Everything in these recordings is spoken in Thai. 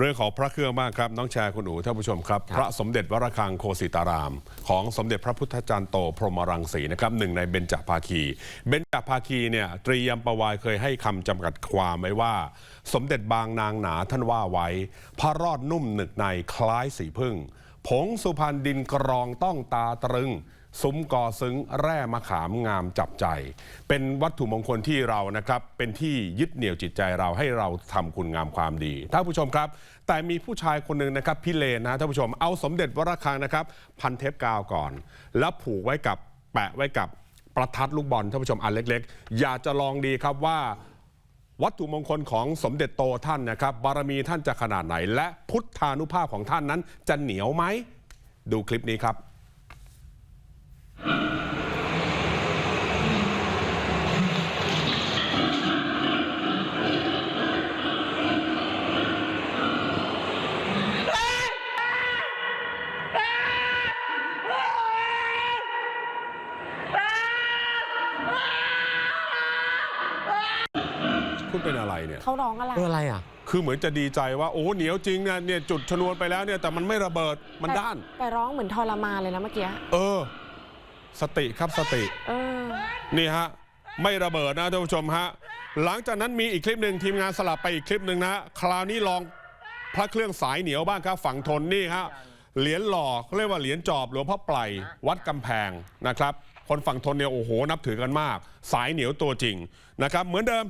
เรื่องของพระเครื่องบ้างครับ น้องแชร์คุณอู๋ท่านผู้ชมครับครับ พระสมเด็จวรคังโคสิตาราม ของสมเด็จพระพุทธจารย์โตพรหมรังสีนะครับหนึ่งในเบญจภาคีเบญจภาคีเนี่ยตรียมประวายเคยให้คำจำกัดความไว้ว่า สมเด็จบางนางหนาท่านว่าไว้ พระรอดนุ่มหนึกในคล้ายสีพึ่ง ผงสุพรรณดินกรองต้องตาตรึง ซุ้มกอซึ้งแร่มะขามงามจับใจ เป็นวัตถุมงคลที่เรานะครับ เป็นที่ยึดเหนี่ยวจิตใจเราให้เราทำคุณงามความดีท่านผู้ชมครับ แต่มีผู้ชายคนหนึ่งนะครับพี่เลนนะท่านผู้ชมเอาสมเด็จวรคังนะครับ พันเทปกาวก่อน แล้วผูกไว้กับแปะไว้กับประทัดลูกบอลท่านผู้ชมอันเล็ก ๆ อยากจะลองดีครับว่า วัตถุมงคลของสมเด็จโตท่านนะครับ บารมีท่านจะขนาดไหน และพุทธานุภาพของท่านนั้นจะเหนียวไหม ดูคลิปนี้ครับ คุณเป็นอะไรเนี่ย เขาร้องอะไร เอออะไรอะ คือเหมือนจะดีใจว่าโอ้เหนียวจริงนะเนี่ยจุดชนวนไปแล้วเนี่ยแต่มันไม่ระเบิดมันด้าน แต่ร้องเหมือนทรมานเลยนะเมื่อกี้ เออ สติครับสติ เออ นี่ฮะ ไม่ระเบิดนะท่านผู้ชมฮะ หลังจากนั้นมีอีกคลิปหนึ่งทีมงานสลับไปอีกคลิปหนึ่งนะคราวนี้ลองพระเครื่องสายเหนียวบ้างครับฝั่งทนนี่ฮะเหรียญหล่อเขาเรียกว่าเหรียญจอบหลวงพ่อไปลวัดกำแพงนะครับ คนฝั่งทนเนี่ยโอ้โหนับถือกันมาก สายเหนียวตัวจริงนะครับ เหมือนเดิม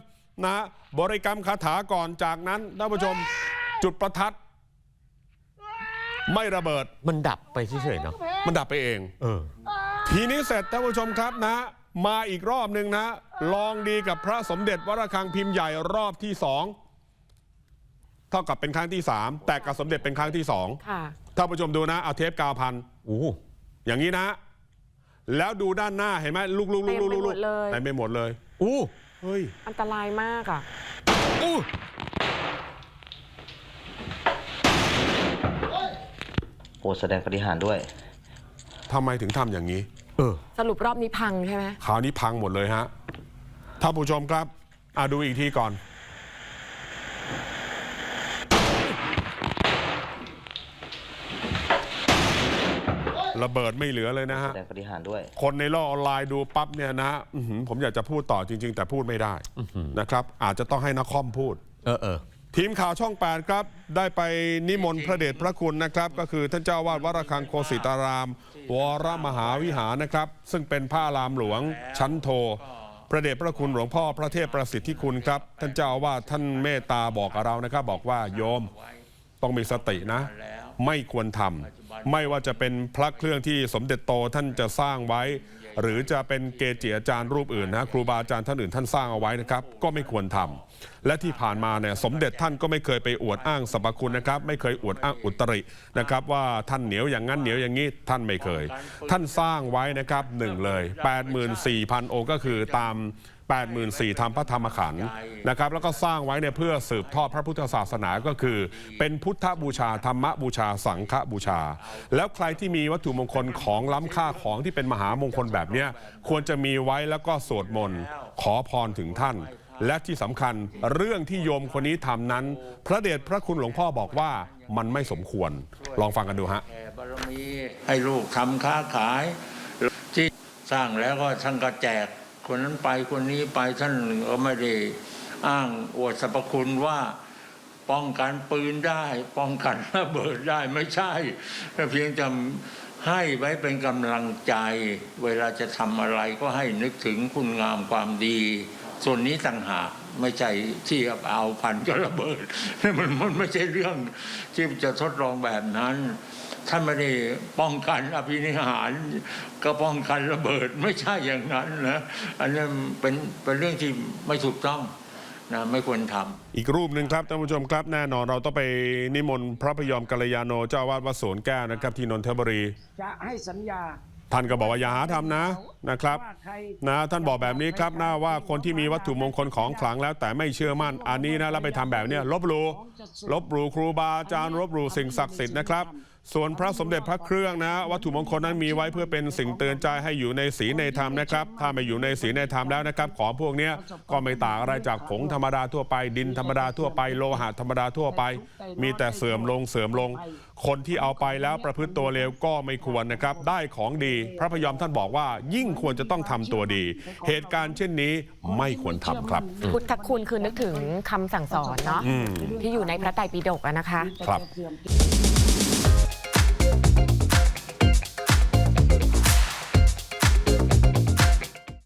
นะฮะบริกรรมคาถาก่อนจากนั้นท่านผู้ชมจุดประทัด ไม่ระเบิดมันดับไปเฉยๆเนาะมันดับไปเอง เออ ทีนี้เสร็จท่านผู้ชมครับนะ มาอีกรอบหนึ่งนะ ลองดีกับพระสมเด็จวรคังพิมพ์ใหญ่รอบที่สองเท่ากับเป็นครั้งที่สามแต่กับสมเด็จเป็นครั้งที่สองค่ะ ท่านผู้ชมดูนะ เอาเทปกาวพันอู้อย่างนี้นะ แล้วดูด้านหน้าเห็นไหมลูกๆๆๆๆเต็มไปหมดเลย เต็มไปหมดเลย อู้ เฮ้ย อันตรายมากอะ อู้โปรดแสดงปฏิหารย์ด้วย ทำไมถึงทำอย่างนี้ เออ สรุปรอบนี้พังใช่ไหม คราวนี้พังหมดเลยฮะท่านผู้ชมครับ อะดูอีกทีก่อน ระเบิดไม่เหลือเลยนะฮะ แสดงปฏิหารย์ด้วย คนในโลกออนไลน์ดูปั๊บเนี่ยนะอื้อหือผมอยากจะพูดต่อจริง ๆ แต่พูดไม่ได้นะครับ อาจจะต้องให้นักคอมพูด เออเออ ทีมข่าวช่อง 8 ครับ ได้ไปนิมนต์พระเดชพระคุณนะครับ ก็คือท่านเจ้าวาดวัดระฆังโคสิตาราม วรมหาวิหารนะครับ ซึ่งเป็นพระอารามหลวงชั้นโท พระเดชพระคุณหลวงพ่อพระเทพประสิทธิคุณครับ ท่านเจ้าอาวาสท่านเมตตาบอกกับเรานะครับ บอกว่าโยมต้องมีสตินะ ไม่ควรทำไม่ว่าจะเป็นพระเครื่องที่สมเด็จโตท่านจะสร้างไว้ หรือจะเป็นเกจิอาจารย์รูปอื่นนะครูบาอาจารย์ท่านอื่นท่านสร้างเอาไว้นะครับ ก็ไม่ควรทำและที่ผ่านมาเนี่ยสมเด็จท่านก็ไม่เคยไปอวดอ้างสรรพคุณนะครับ ไม่เคยอวดอ้างอุตรินะครับว่าท่านเหนียวอย่างนั้นเหนียวอย่างนี้ท่านไม่เคย ท่านสร้างไว้นะครับหนึ่งเลย 84,000 องค์ก็คือตาม 84,000ทำพระธรรมขันธ์นะครับ แล้วก็สร้างไว้เนี่ยเพื่อสืบทอดพระพุทธศาสนาก็คือ เป็นพุทธบูชา ธรรมบูชา สังฆบูชา แล้วใครที่มีวัตถุมงคลของล้ำค่าของที่เป็นมหามงคลแบบเนี้ยควรจะมีไว้แล้วก็สวดมนต์ขอพรถึงท่าน และที่สำคัญเรื่องที่โยมคนนี้ทำนั้น พระเดชพระคุณหลวงพ่อบอกว่ามันไม่สมควรลองฟังกันดูฮะบารมีให้ลูกทำค้าขายที่สร้างแล้วก็ท่านก็แจก คนนั้นไปคนนี้ไปท่านก็ไม่ได้อ้างอวดสรรพคุณว่าป้องกันปืนได้ ป้องกันระเบิดได้ไม่ใช่แต่เพียงจะให้ไว้เป็นกำลังใจ เวลาจะทำอะไรก็ให้นึกถึงคุณงามความดี ส่วนนี้ต่างหาก ไม่ใช่ที่เอาพันก็ระเบิดมันมันไม่ใช่เรื่องที่จะทดลองแบบนั้นท่านไม่ได้ป้องกันอภินิหารก็ป้องกันระเบิดไม่ใช่อย่างนั้นนะอันนั้นเป็นเป็นเรื่องที่ไม่ถูกต้องนะไม่ควรทำอีกรูปหนึ่งครับท่านผู้ชมครับแน่นอนเราต้องไปนิมนต์พระพยอมกัลยาโนเจ้าอาวาดวัดสวนแก้วนะครับที่นนทบุรี จะให้สัญญา ท่านก็บอกว่าอย่าหาทำนะนะครับนะท่านบอกแบบนี้ครับน้าว่าคนที่มีวัตถุมงคลของขลังแล้วแต่ไม่เชื่อมั่น อันนี้นะแล้วไปทำแบบนี้ลบหลู่ลบหลู่ครูบาอาจารย์ลบหลู่สิ่งศักดิ์สิทธิ์นะครับ ส่วนพระสมเด็จพระเครื่องนะ วัตถุมงคลนั้นมีไว้เพื่อเป็นสิ่งเตือนใจให้อยู่ในศีลในธรรมนะครับ ถ้าไม่อยู่ในศีลในธรรมแล้วนะครับ ของพวกเนี้ยก็ไม่ต่างอะไรจากผงธรรมดาทั่วไป ดินธรรมดาทั่วไป โลหะธรรมดาทั่วไป มีแต่เสื่อมลงเสื่อมลง คนที่เอาไปแล้วประพฤติตัวเลวก็ไม่ควรนะครับ ได้ของดี พระพยอมท่านบอกว่า ยิ่งควรจะต้องทำตัวดี เหตุการณ์เช่นนี้ไม่ควรทำครับพุทธคุณคือนึกถึงคำสั่งสอนเนาะที่อยู่ในพระไตรปิฎกอะนะคะครับ